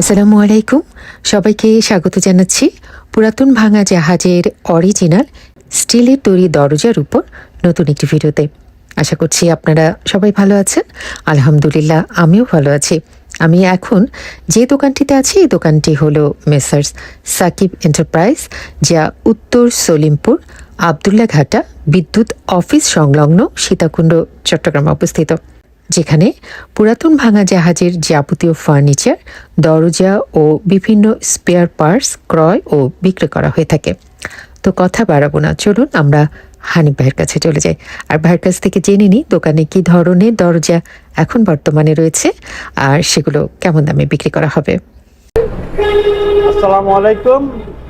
আসসালামু আলাইকুম। সবাইকে স্বাগত জানাচ্ছি পুরাতন ভাঙা জাহাজের অরিজিনাল স্টিলের তৈরি দরজার উপর নতুন একটি ভিডিওতে। আশা করছি আপনারা সবাই ভালো আছেন। আলহামদুলিল্লাহ, আমিও ভালো আছি। আমি এখন যে দোকানটিতে আছি, এই দোকানটি হলো মেসার্স সাকিব এন্টারপ্রাইজ, যা উত্তর সলিমপুর আবদুল্লা ঘাটা বিদ্যুৎ অফিস সংলগ্ন সীতাকুণ্ড, চট্টগ্রামে অবস্থিত। যেখানে পুরাতন ভাঙা জাহাজের যাবতীয় ফার্নিচার, দরজা ও বিভিন্ন স্পেয়ার পার্টস, ক্রয় ও বিক্রি করা হয়ে থাকে। তো কথা বাড়াবো না, চলুন আমরা হানিফ ভাইয়ের কাছে চলে যাই। আর ভাইয়ের কাছ থেকে জেনে নিই দোকানে কি ধরনের দরজা এখন বর্তমানে রয়েছে আর সেগুলো কেমন দামে বিক্রি করা হবে। আসসালামু আলাইকুম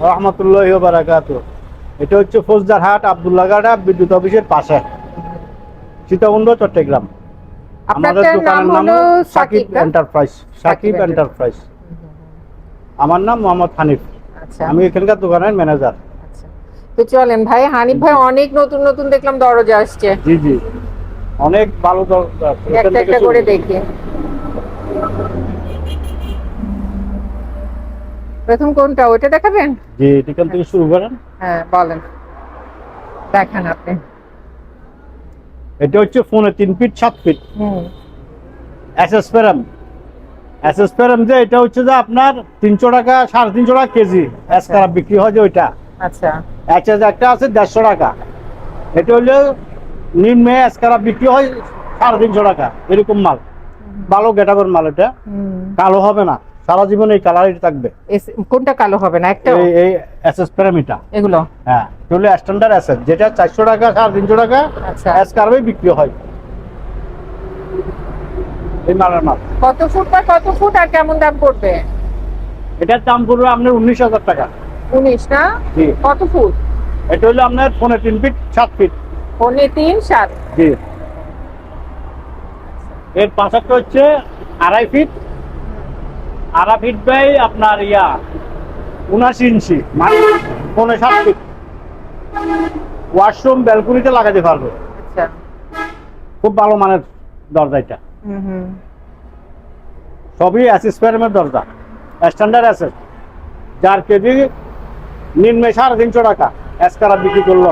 রহমতুল্লাহ বারাকাত এটা হচ্ছে ফৌজদার হাট আবদুল্লাহ গাড়া বিদ্যুৎ অফিসের পাশে। সীতাকুণ্ড, চট্টগ্রাম। আমাদের দোকানের নাম সাকিব এন্টারপ্রাইজ সাকিব এন্টারপ্রাইজ আমার নাম মোহাম্মদ হানিফ। আচ্ছা। আমি এখানকার দোকানের ম্যানেজার আচ্ছা। তো চলেন ভাই হানিফ ভাই অনেক নতুন নতুন দেখলাম দরজা আসছে। জি জি। অনেক ভালো দর- এখান একটা একটা করে দেখি। প্রথম কোনটা ওইটা দেখাবেন? জি এখান থেকে শুরু করেন। হ্যাঁ বলেন। দেখান আপনি। এটা হচ্ছে ফোনে তিন ফিট সাত ফিট। এসএস প্যারাম এসএস প্যারাম যে এটা হচ্ছে যে আপনার তিনশো টাকা সাড়ে তিনশো টাকা কেজি এসকারা বিক্রি হয় যে ওইটা। আচ্ছা। এইচএস একটা আছে দেড়শো টাকা। এটা হলো নিম্নে এসকারা বিক্রি হয় সাড়ে তিনশো টাকা এরকম মাল। ভালো গেটাবের মাল এটা। কালো হবে না। সারা জীবন এই কালারই থাকবে। কোনটা কালো হবে না? একটা এই এই এসএস প্যারামিটা এগুলো? হ্যাঁ এটা হলো স্ট্যান্ডার্ড এসএস যেটা চারশো টাকা সাড়ে তিনশো টাকা আচ্ছা। এসকারবে বিক্রি হয়। এই মালের মাল। কত ফুট বা কত ফুট আর কেমন দাম পড়বে? এটার দাম পড়বে আপনার উনিশ হাজার টাকা। উনিশ না? কত ফুট? এটা হলো আপনার পনেরো তিন ফিট সাত ফিট পনেরো তিন সাত। জি। এর পাশাটা হচ্ছে আড়াই ফিট আড়াই ফিট বাই আপনার ইয়া উনাশি ইঞ্চি মানে পনেরো সাত ফিট। ওয়াশরুম ব্যালকনিতে লাগাতে পারবে। খুব ভালো মানের দরজা এটা। সবই অ্যাসিস দরজা। স্ট্যান্ডার্ড আছে যার কেজি নিম্নে সাড়ে তিনশো টাকা এসকারা বিক্রি করল।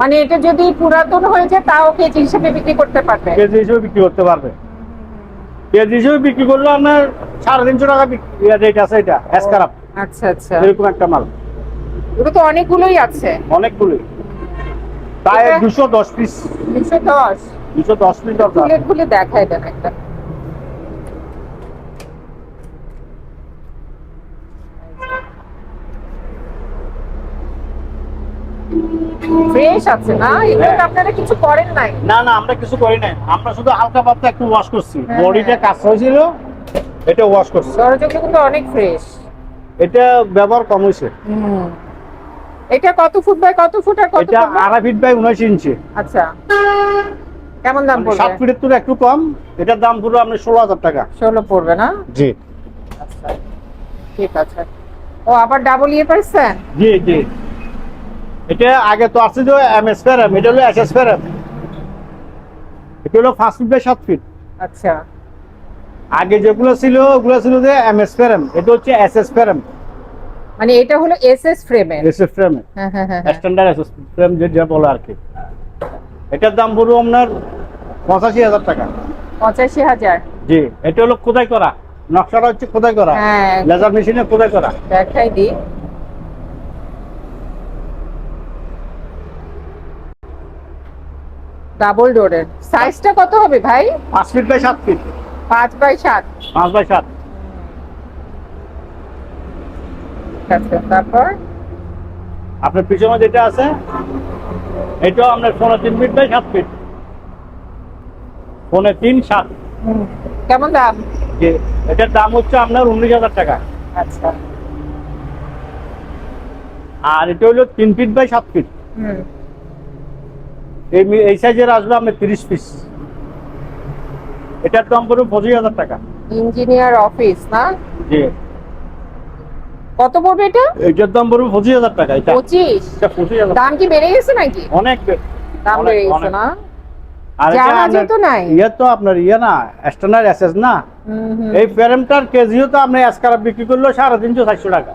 মানে এটা যদি পুরাতন হয়ে যায় তাও কেজি হিসেবে বিক্রি করতে পারবে? কেজি হিসেবে বিক্রি করতে পারবে। কেজি হিসেবে বিক্রি করল আপনার সাড়ে তিনশো টাকা রেট আছে এটা এসকারাপ আচ্ছা আচ্ছা। এরকম একটা মাল। এগুলো তো অনেকগুলোই আছে। অনেকগুলোই। প্রায় দুশো দশ পিস দুশো দশ। দুশো দশ পিস দরকার। দেখায় দেন একটা। ফ্রেশ আছে না? এগুলো। আপনারা কিছু করেন নাই। না না আমরা কিছু করি নাই। আমরা শুধু হালকা পাতলা একটু ওয়াশ করছি। হ্যাঁ, বডিটা হ্যাঁ। কাজ হয়েছিল এটা ওয়াশ করছি। দরজাগুলো কিন্তু অনেক ফ্রেশ এটা ব্যবহার কম হয়েছে। এটা কত ফুট বাই কত ফুট আর কত এটা? আড়াই ফিট বাই উনিশ ইঞ্চি। আচ্ছা। কেমন দাম মানে সাত পড়বে ফিটের তুলে একটু কম। এটার দাম পুরো আপনি ষোলো হাজার টাকা। ষোলো পড়বে না? জি। আচ্ছা। ঠিক আছে। ও আবার ডাবল ইয়ে পাইছেন জি জি। এটা আগে তো আসছে যে এম এস ফেরাম এটা হলো এস এস ফেরাম এটা হলো পাঁচ ফিট বাই সাত ফিট আচ্ছা। আগে যেগুলো ছিল ওগুলো ছিল যে এম এস ফেরাম এটা হচ্ছে এস এস ফেরাম মানে এটা হলো এস এস ফ্রেমের এস এস ফ্রেমে হ্যাঁ হ্যাঁ হ্যাঁ হ্যাঁ। স্ট্যান্ডার্ড এস এস ফ্রেম যেটা বলে আর কি। এটার দাম পুরো আপনার পঁচাশি হাজার টাকা। পঁচাশি হাজার। জি এটা হলো খোদাই করা। নকশাটা হচ্ছে খোদাই করা। হ্যাঁ। লেজার মেশিনে খোদাই করা। দেখাই দি ডাবল ডোরের সাইজটা কত হবে ভাই? পাঁচ ফিট বাই সাত ফিট। পাঁচ বাই সাত। পাঁচ বাই সাত। ঠিক তারপর? আপনার পিছনে যেটা আছে এটাও আপনার পনেরো তিন ফিট বাই সাত ফিট। পনেরো তিন সাত। কেমন দাম? যে এটার দাম হচ্ছে আপনার উনিশ হাজার টাকা। আচ্ছা। আর এটা হলো তিন ফিট বাই সাত ফিট। হুম। এই এই সাইজের আসবে আপনার তিরিশ পিস এটার দাম পড়বে পঁচিশ হাজার টাকা। ইঞ্জিনিয়ার অফিস না? জি। কত পড়বে এটা? এটার দাম পড়বে পঁচিশ হাজার টাকা এটা। পঁচিশ? দাম কি বেড়ে গেছে নাকি? অনেক দাম বেড়ে গেছে না। ইয়ে তো আপনার ইয়ে। এই কেজিও তো আপনি বিক্রি করল সাড়ে তিনশো চারশো টাকা।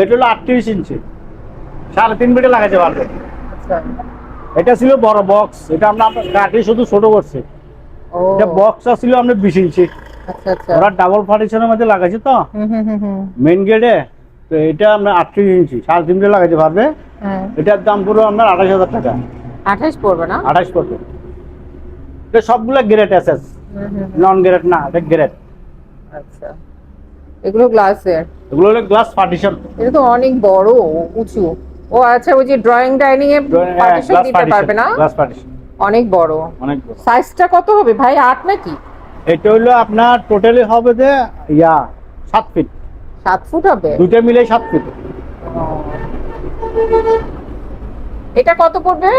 এটা হলো আটত্রিশ ইঞ্চি। সাড়ে তিন মিটার লাগাতে পারবে আচ্ছা। এটা ছিল বড় বক্স এটা আমরা কাটি শুধু ছোট করছি। এটা বক্সটা ছিল আপনার বিশ ইঞ্চি। আচ্ছা আচ্ছা। ওরা ডাবল পার্টিশনের মধ্যে লাগাইছে তো? হুম হুম হুম হুম। মেইন গেটে তো এটা আপনার আটত্রিশ ইঞ্চি সাড়ে তিন মিটার লাগাতে পারবে। হ্যাঁ। এটার দাম পুরো আপনার আঠাশ হাজার টাকা। আঠাশ পড়বে না? আঠাশ করবে এটা সবগুলো গ্রেড এসএস। নন গ্রেড না এটা গ্রেড আচ্ছা। এগুলো গ্লাসের এগুলো হলো গ্লাস পার্টিশন এটা তো অনেক বড় উঁচু। ও আচ্ছা ওই যে ড্রয়িং ডাইনিং এ পার্টিশন দিতে পারবে না? গ্লাস পার্টিশন অনেক বড়। অনেক বড়। সাইজটা কত হবে ভাই? আট নাকি? এটা হলো আপনার টোটালি হবে যে ইয়া সাত ফিট সাত ফুট হবে? দুটো মিলে সাত ফিট এটা কত পড়বে?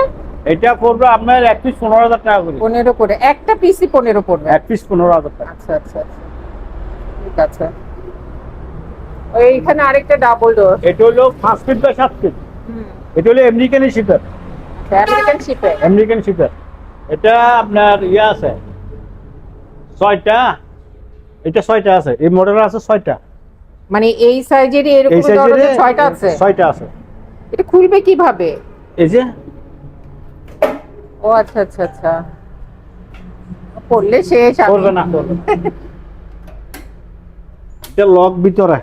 এটা পড়বে আপনার এক পিস পনেরো হাজার টাকা করে। পনেরো করে। একটা পিসি পনেরো পড়বে? এক পিস পনেরো হাজার টাকা। আচ্ছা আচ্ছা আচ্ছা। ঠিক আছে। ওইখানে আরেকটা ডাবল ডোর এটা হলো পাঁচ ফিট বা সাত ফিট এটা হলো আমেরিকান শিপার আমেরিকান শিপে আমেরিকান শিপার এটা আপনার ইয়ে আছে। ছয়টা। এটা ছয়টা আছে। এই মডেল আছে ছয়টা। মানে এই সাইজেরই এরকম এই ছয়টা আছে? ছয়টা আছে। এটা খুলবে কীভাবে? এই যে। ও আচ্ছা আচ্ছা আচ্ছা। পড়লে শেষ করবে না এটা লক ভিতরে।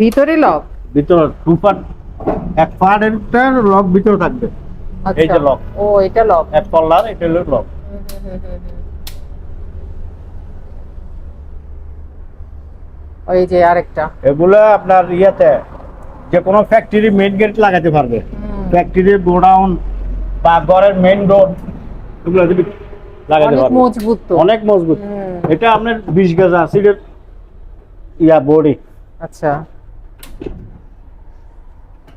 ভিতরে লক ভিতরে টু পার্ট এক পার্ট একটা লক ভিতরে থাকবে। আচ্ছা। এই যে lock। ও এটা লক। এক তল্লার এটা হলো লক। ওই যে আরেকটা। এগুলো আপনার ইয়েতে যে কোনো ফ্যাক্টরি মেইন গেট লাগাতে পারবে। ফ্যাক্টরি গোডাউন বা ঘরের মেইন ডোর এগুলো যদি লাগাতে অনেক মজবুত অনেক মজবুত। এটা আপনার বিশ গজ আসিডের ইয়া বডি আচ্ছা।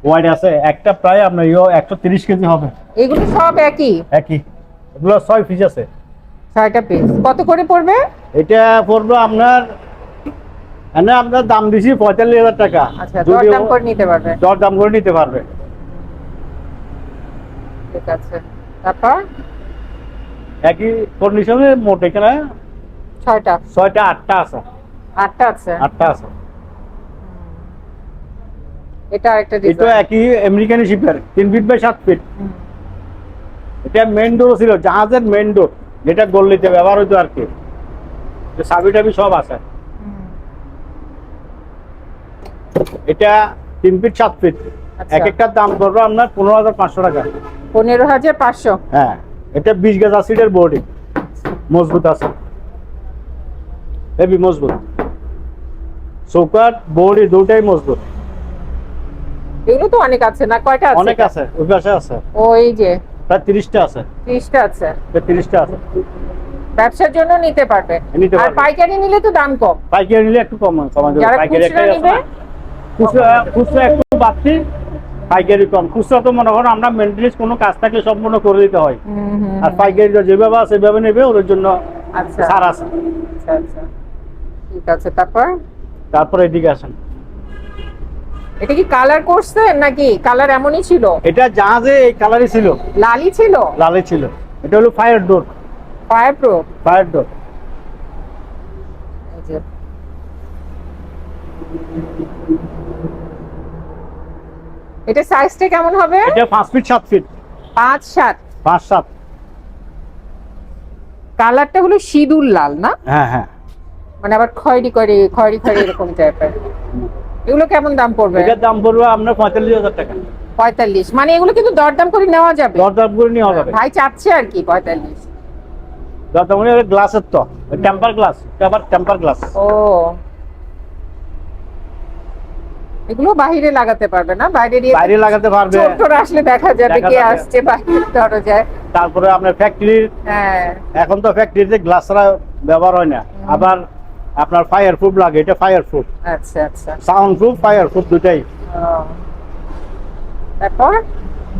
ওয়াইড আছে। একটা প্রায় আপনার ইয়ে একশো তিরিশ কেজি হবে। এগুলো সব একই? একই। এগুলো ছয় পিস আছে। ছয়টা পিস কত করে পড়বে? এটা পড়বে আপনার এনে আপনার দাম দিছি পঁয়তাল্লিশ হাজার টাকা। আচ্ছা যদি দরদাম করে নিতে পারবে। দর দাম করে নিতে পারবে। ঠিক আছে। তারপর? একই কন্ডিশনে মোট এখানে ছয়টা। ছয়টা আটটা আছে। আটটা আছে। আটটা আছে। এটা আরেকটা এটা একই আমেরিকান শিপের তিন ফিট বাই সাত ফিট এটা মেন ডোর ছিল জাহাজের মেন ডোর যেটা গল্লিতে ব্যবহার হইতো আর কি। চাবি টাবি সব আছে। এটা তিন ফিট সাত ফিট আচ্ছা। এক একটার দাম পড়বে আপনার পনেরো হাজার পাঁচশো টাকা। পনেরো হাজার পাঁচশো? হ্যাঁ এটা বিশ গাছ আসিডের বডি মজবুত আছে। হেভি মজবুত। চৌকাট বডি দুটাই মজবুত। এগুলো তো অনেক আছে না? কয়টা আছে? অনেক আছে ওই পাশে আছে ওই যে। প্রায় তিরিশটা আছে। ত্রিশটা আছে। প্রায় তিরিশটা আছে। ব্যবসার জন্য নিতে পারবে। আর। পাইকারি নিলে তো দাম কম। পাইকারি নিলে একটু কম কমা যারা খুচরা আছে নিবে? খুচরা খুচরা একটু বাড়তি পাইকারি কম। খুচরা তো মনে করো আমরা মেনটেন্স কোনো কাজ থাকলে সম্পূর্ণ করে দিতে হয়। আর পাইকারি যেভাবে আছে সেভাবে নেবে ওদের জন্য আচ্ছা। ছাড় আছে। আচ্ছা আচ্ছা। ঠিক আছে তারপর? তারপরে এদিকে আসেন। এটা কি কালার করছেন নাকি কালার এমনই ছিল? এটা জাহাজে এই কালারই ছিল। লালই ছিল? লালে ছিল। এটা হলো fire door fire pro fire door এটা সাইজটা কেমন হবে? এটা পাঁচ ফিট সাত ফিট পাঁচ সাত। পাঁচ সাত। কালারটা হলো সিঁদুর লাল না? হ্যাঁ হ্যাঁ। মানে আবার খয়েরি করে খয়েরি খয়েরি এরকম টাইপের এগুলো কেমন দাম পড়বে? এটার দাম পড়বে আপনার পঁয়তাল্লিশ হাজার টাকা। পঁয়তাল্লিশ। মানে এগুলো কিন্তু দরদাম করে নেওয়া যাবে। দরদাম করে নেওয়া যাবে। ভাই চাচ্ছে আর কি পঁয়তাল্লিশ। দরদাম করে গ্লাসের তো। Temper glass. আবার টেম্পার গ্লাস। ও। এগুলো বাইরে লাগাতে পারবে না? বাইরে দিয়ে বাইরে লাগাতে পারবে। চোর টোর আসলে দেখা যাবে কে আসছে বাইরে দরজায় তারপরে আপনার ফ্যাক্টরির হ্যাঁ। এখন তো ফ্যাক্টরিতে গ্লাস ছাড়া ব্যবহার হয় না। আবার আপনার ফায়ার প্রুফ লাগে এটা ফায়ার প্রুফ আচ্ছা আচ্ছা। সাউন্ড প্রুফ ফায়ার প্রুফ দুটাই। তারপর?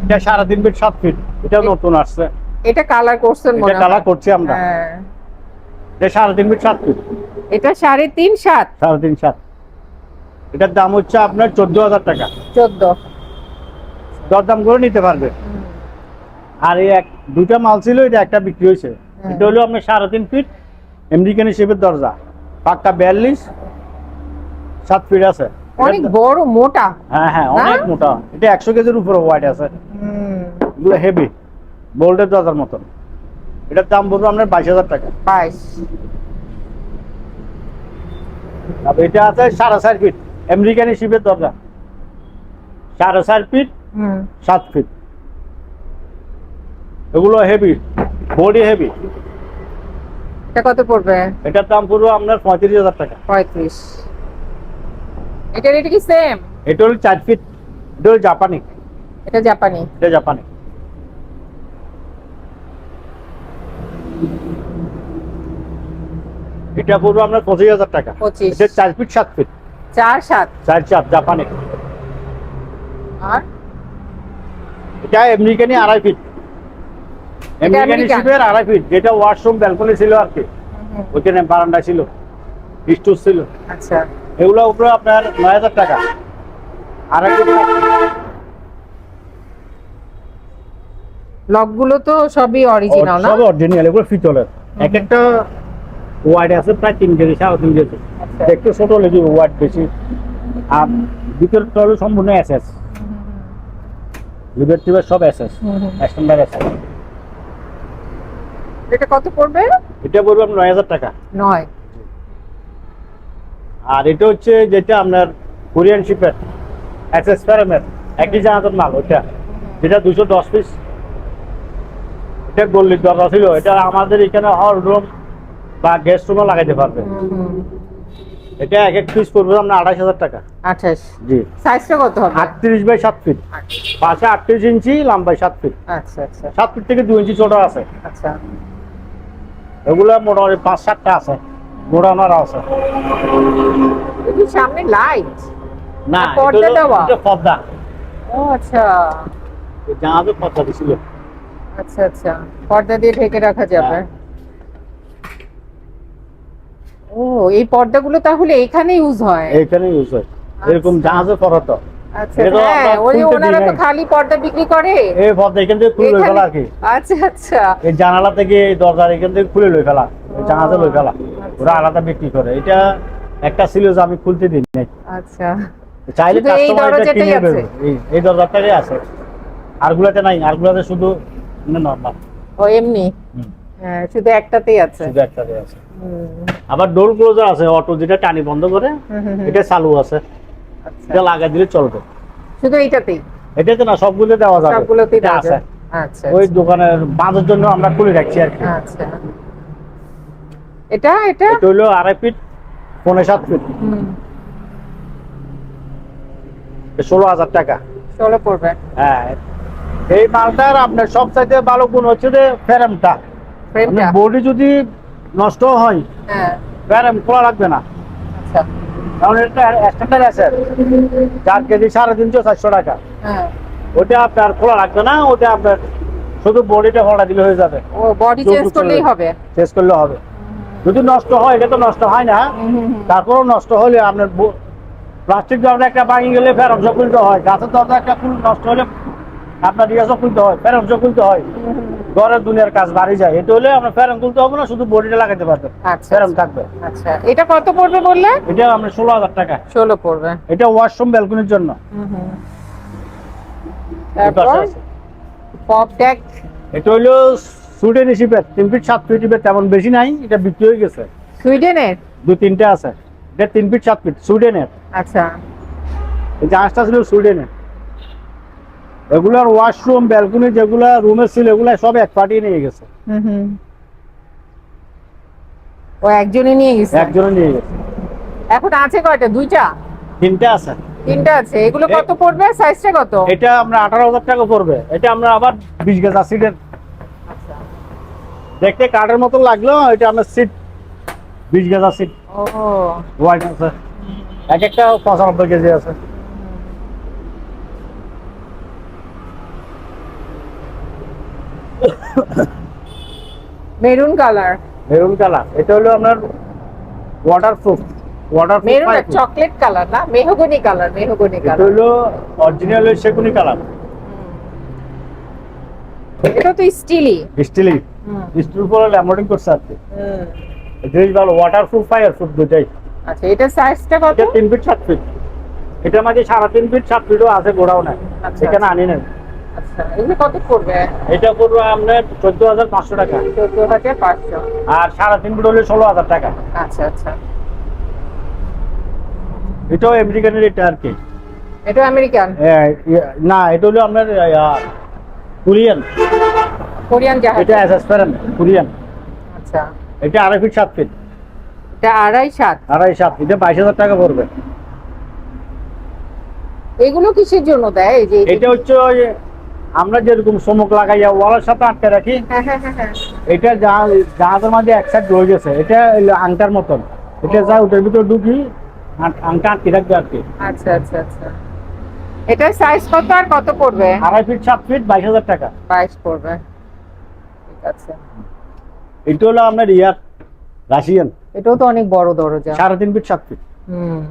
এটা সাড়ে তিন ফিট সাত ফিট এটা নতুন আসছে। এটা কালার করছেন মনে এটা কালার করছি আমরা। হ্যাঁ। এটা সাড়ে তিন ফিট সাত ফিট এটা সাড়ে তিন সাত? সাড়ে তিন সাত। এটার দাম হচ্ছে আপনার চোদ্দ হাজার টাকা। চোদ্দ। দরদাম করে নিতে পারবে। আর এই এক দুটা মাল ছিল এটা একটা বিক্রি হয়েছে। এটা হলো আপনার সাড়ে তিন ফিট আমেরিকান শেপের দরজা। পাক্কা বিয়াল্লিশ সাত ফিট আছে। অনেক বড় মোটা। হ্যাঁ হ্যাঁ অনেক মোটা। এটা একশো কেজির উপরে ওয়াইড আছে। এগুলো হেভি বোল্টের দরজার মতন। এটার দাম পড়বে আপনার বাইশ হাজার টাকা। বাইশ। আর এটা আছে সাড়ে চার ফিট আমেরিকানি শিপের দরজা। সাড়ে চার ফিট হুম। সাত ফিট এগুলো হেভি বডি হেভি এটা কত পড়বে? এটার দাম পড়বে আপনার পঁয়ত্রিশ হাজার টাকা। পঁয়ত্রিশ। এটা রেট কি সেম এটা হলো চার ফিট এটা হলো জাপানি। এটা জাপানি। এটা জাপানি। এটা পড়বে আপনার পঁচিশ হাজার টাকা। পঁচিশ। এটা চার ফিট সাত ফিট চার সাত। চার চাপ জাপানি। আর? এটা আমেরিকানি আড়াই ফিট আমেরিকানি আমেরিকান। শিপের আড়াই ফিট যেটা ওয়াশরুম ব্যালকনি ছিল আর কি। ওইখানে বারান্দা ছিল স্টোর ছিল। আচ্ছা। এগুলো উপরে আপনার নয় হাজার টাকা। আর তো সবই অরিজিনাল না? সব অরিজিনাল এগুলো পিতলের এক একটা ওয়াইড আছে প্রায় তিন কেজি সাড়ে তিন কেজি। আচ্ছা। ছোট লেগে ওয়াইড বেশি। আর ভিতর হলো সম্পূর্ণ এসএস লিভার টিভার সব এসএস স্ট্যান্ডার্ড এসএস এটা কত পড়বে? এটা বলব নয় হাজার টাকা। নয়। আর এটা হচ্ছে যেটা আপনার কোরিয়ান শিপের এসএস ফেরামের একই জাহাজের মাল ওটা যেটা দুশো দশ পিস এটা গল্লির দরজা ছিল। এটা আমাদের এখানে হল রুম বা গেস্ট রুমও লাগাইতে পারবে এটা এক এক পিস পড়বে আপনার আড়াইশ হাজার টাকা। আঠাশ। জি। সাইজটা কত হবে? আটত্রিশ বাই সাত ফিট পাশে আটত্রিশ ইঞ্চি লম্বাই সাত ফিট আচ্ছা আচ্ছা। সাত ফিট থেকে দু ইঞ্চি ছোট আছে। আচ্ছা। এগুলো মোটামুটি পাঁচ সাতটা আছে আছে। এটা সামনে লাইট না পর্দা দেওয়া? এটা পর্দা। ও আচ্ছা। পর্দা দিছিল আচ্ছা আচ্ছা। পর্দা দিয়ে ঢেকে রাখা যাবে। হ্যাঁ। ও এই পর্দাগুলো তাহলে এখানে ইউজ হয়? এখানে ইউজ হয়। এরকম জাহাজে পড়া আচ্ছা হ্যাঁ করে। এই পর্দা এখান থেকে খুলে লই এখানে- ফেলা আর কি। এই জানালা থেকে এই এখান থেকে খুলে লই ফেলা এই লই ফেলা। ওরা আলাদা বিক্রি করে। এটা একটা ছিল যে আমি খুলতে দিই নাই। আচ্ছা। চাইলে এই দরজাটাই আছে? আরগুলাতে নাই আরগুলাতে শুধু নর্মাল ও এমনি? হ্যাঁ শুধু একটাতেই আছে। শুধু একটাতে আছে। আবার ডোর ক্লোজার আছে অটো যেটা টানি বন্ধ করে। এটা চালু আছে। এটা লাগাই দিলে চলবে। শুধু এইটাতেই? এটাতে না সবগুলো দেওয়া যাবে। সবগুলোতেই দেওয়া আছে। আচ্ছা ওই দোকানের বাঁধের জন্য আমরা খুলে রাখছি আর কি। আচ্ছা। এটা এটা? এটা হলো আড়াই ফিট পনেরো সাত ফিট। ষোলো হাজার টাকা। ষোলো পড়বে। হ্যাঁ। এই মালটার আপনার সব চাইতে ভালো গুণ হচ্ছে যে ফ্যারামটা ফ্রেমটা? বডি যদি নষ্ট হয় হ্যাঁ। ফ্যারাম খোলা লাগবে না। আচ্ছা। স্ট্যান্ডার্ড আছে। চার কেজি সাড়ে তিনশো চারশো টাকা। হ্যাঁ। ওটা আপনার খোলা লাগবে না ওটা আপনার শুধু বডিটা খোলা দিলে হয়ে যাবে। ও বডি চেঞ্জ করলেই হবে। শেষ করলে হবে। যদি নষ্ট হয় এটা তো নষ্ট হয় না। তারপরেও নষ্ট হলে আপনার প্লাস্টিক দরজা একটা ভাঙি গেলে ফের অংশ হয়। গাছের দরজা একটা ফুল নষ্ট হলে আপনার রিয়াজও খুলতে হয় অংশ খুলতে হয়। ঘরের দুনিয়ার কাজ বাড়ি যায়। এটা হলে আপনার ফেরম খুলতে হবে না শুধু বডিটা লাগাতে পারবেন আচ্ছা ফেরম থাকবে। আচ্ছা এটা কত পড়বে বললে? এটা আপনার ষোলো হাজার টাকা। ষোলো পড়বে। এটা ওয়াশরুম ব্যালকনির জন্য। হুম, হুম। তারপর? Pop tag? এটা হলো সুইডেন শিপের তিন ফিট সাত ফিট তেমন বেশি নাই এটা বিক্রি হয়ে গেছে। সুইডেনের? দু তিনটে আছে। এটা তিন ফিট সাত ফিট সুইডেনের। আচ্ছা। এই জাহাজটা ছিল সুইডেনে এগুলার ওয়াশরুম ব্যালকনি যেগুলা রুমে ছিল এগুলা সব এক পার্টি নিয়ে গেছে। হুম হুম ও একজনে নিয়ে গেছে? একজনে নিয়ে গেছে। এখন আছে কয়টা? দুইটা? তিনটা আছে। তিনটা আছে। এগুলো কত পড়বে? সাইজটা কত? এটা আমরা আঠারো হাজার টাকা পড়বে। এটা আমরা আবার বিশ গেজ সিটের আচ্ছা। দেখতে কাঠের মতো লাগল এটা আমরা সিট বিশ গেজ সিট ও। ওয়াইড আছে। এক একটা পঁচানব্বই কেজি আছে। Maroon colour. Maroon colour. এটা হলো আপনার waterproof water maroon chocolate colour না মেহগনি কালার মেহগনি এটা কালার। হলো অরিজিনাল সেগুনি কালার। এটা তো স্টিলি। স্টিলই স্টিল উপরে ল্যামোডিং করছে কি। জিনিস ভালো ওয়াটার প্রুফ ফায়ার প্রুফ দুটাই আচ্ছা এটা সাইজটা কত? এটা তিন ফিট সাত ফিট এটা মাঝে সাড়ে তিন ফিট সাত ফিটও আছে গোড়াও না আচ্ছা, এখানে আচ্ছা। আনি না আচ্ছা এগুলো কত পড়বে? এটা পড়বে আপনার চোদ্দ হাজার পাঁচশো টাকা। চোদ্দ হাজার পাঁচশো। আর সাড়ে তিন ফিট হলে ষোলো হাজার টাকা। আচ্ছা আচ্ছা। এটাও আমেরিকানের এটা আর কি। এটা আমেরিকান? না এটা হলো আপনার কোরিয়ান। কোরিয়ান জাহাজ। এটা এসএস কোরিয়ান। আচ্ছা। এটা আড়াই ফিট সাত ফিট। এটা আড়াই সাত? আড়াই সাত এটা বাইশ হাজার টাকা পড়বে। এগুলো কিসের জন্য দেয়? যে এটা হচ্ছে আমরা যেরকম সমুখ লাগাইয়া ওয়ালের সাথে আটকে রাখি হ্যাঁ হ্যাঁ হ্যাঁ এটা জাহাজের মাঝে এক সাইড রয়ে গেছে। এটা আংটার মতন। এটা যা ওটার ভিতরে ঢুকি আংটা আটকে রাখবে আর কি। আচ্ছা আচ্ছা আচ্ছা। এটার সাইজ কত আর কত পড়বে? আড়াই ফিট সাত ফিট বাইশ হাজার টাকা। বাইশ পড়বে। ঠিক আছে। এটা হলো আপনার ইয়ার রাশিয়ান। এটাও তো অনেক বড় দরজা। সাড়ে তিন ফিট সাত ফিট হুম।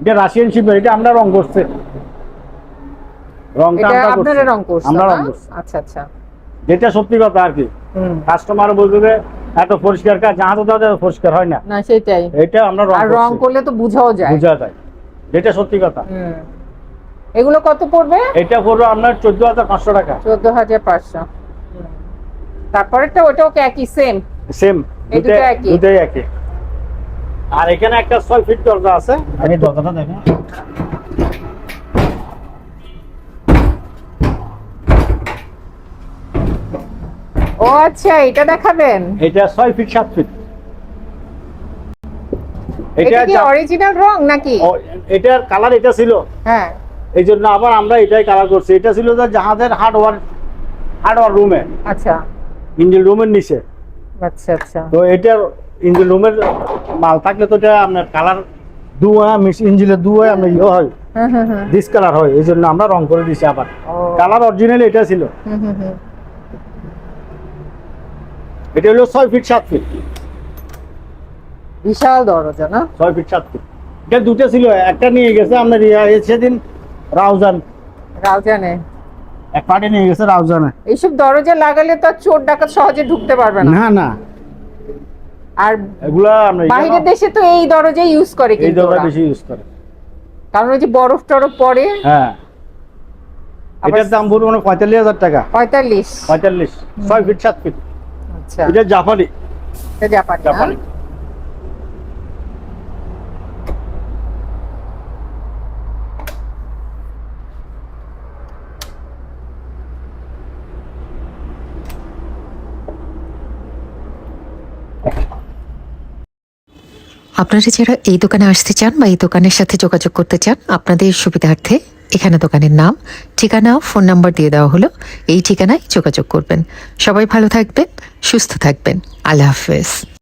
এটা রাশিয়ান শিপের এটা আমরা রং করছে। রংটা আমরা আপনারা রং করছেন আমরা রং করছি। আচ্ছা আচ্ছা। যেটা সত্যি কথা আর কি কাস্টমার বলবে যে এত পরিষ্কার কাজ জাহাজ তো এত পরিষ্কার হয় না। না সেটাই। এটা আমরা রং আর রং করলে তো বুঝাও যায়। বোঝা যায়। যেটা সত্যি কথা। এগুলো কত পড়বে? এটা পড়বে আপনার চোদ্দ হাজার পাঁচশো টাকা। চোদ্দ হাজার পাঁচশো। তারপরেরটা ওটাও কি একই সেম সেম এই দুটো একই? দুটাই একই। আর এখানে একটা ছয় ফিট দরজা আছে। আমি দরজাটা দেখেন ও আচ্ছা এটা দেখাবেন? এটা ছয় ফিট সাত ফিট এটা কি অরিজিনাল রং নাকি? এটার কালার এটা ছিল। হ্যাঁ। এই জন্য আবার আমরা এটাই কালার করছি। এটা ছিল যে জাহাজের হার্ডওয়ার হার্ডওয়ার রুমে আচ্ছা। ইঞ্জিন রুমের নিচে। আচ্ছা আচ্ছা। তো এটার ইঞ্জিন রুমের মাল থাকলে তো এটা আপনার কালার দুয়া মিস ইঞ্জিনের দুয়ায় আপনার ইয়ে হয়। হুম হয়। এই জন্য আমরা রং করে দিছি আবার। কালার অরিজিনাল এটা ছিল। হুম হুম হুম। এটা হলো ছয় ফিট সাত ফিট বিশাল দরজা না? ছয় ফিট সাত ফিট এটা দুটো ছিল একটা নিয়ে গেছে আপনার সেদিন রাউজান। রাউজানে? এক পার্টি নিয়ে গেছে রাউজানে। এইসব দরজা লাগালে তো চোর ডাকাত সহজে ঢুকতে পারবে না। না না। আর এগুলা আমরা বাইরের দেশে তো এই দরজা ইউজ করে এই দরজা বেশি ইউজ করে। কারণ ওই যে বরফ টরফ পরে হ্যাঁ। এটার দাম পড়বে মানে পঁয়তাল্লিশ হাজার টাকা। পঁয়তাল্লিশ। পঁয়তাল্লিশ। ছয় ফিট সাত ফিট আচ্ছা। এটা জাপানি। এটা জাপানি জাপানি। আপনারা যারা এই দোকানে আসতে চান বা এই দোকানের সাথে যোগাযোগ করতে চান আপনাদের সুবিধার্থে এখানে দোকানের নাম, ঠিকানা ফোন নাম্বার দিয়ে দেওয়া হলো। এই ঠিকানায় যোগাযোগ করবেন। সবাই ভালো থাকবেন, সুস্থ থাকবেন। আল্লাহ হাফেজ।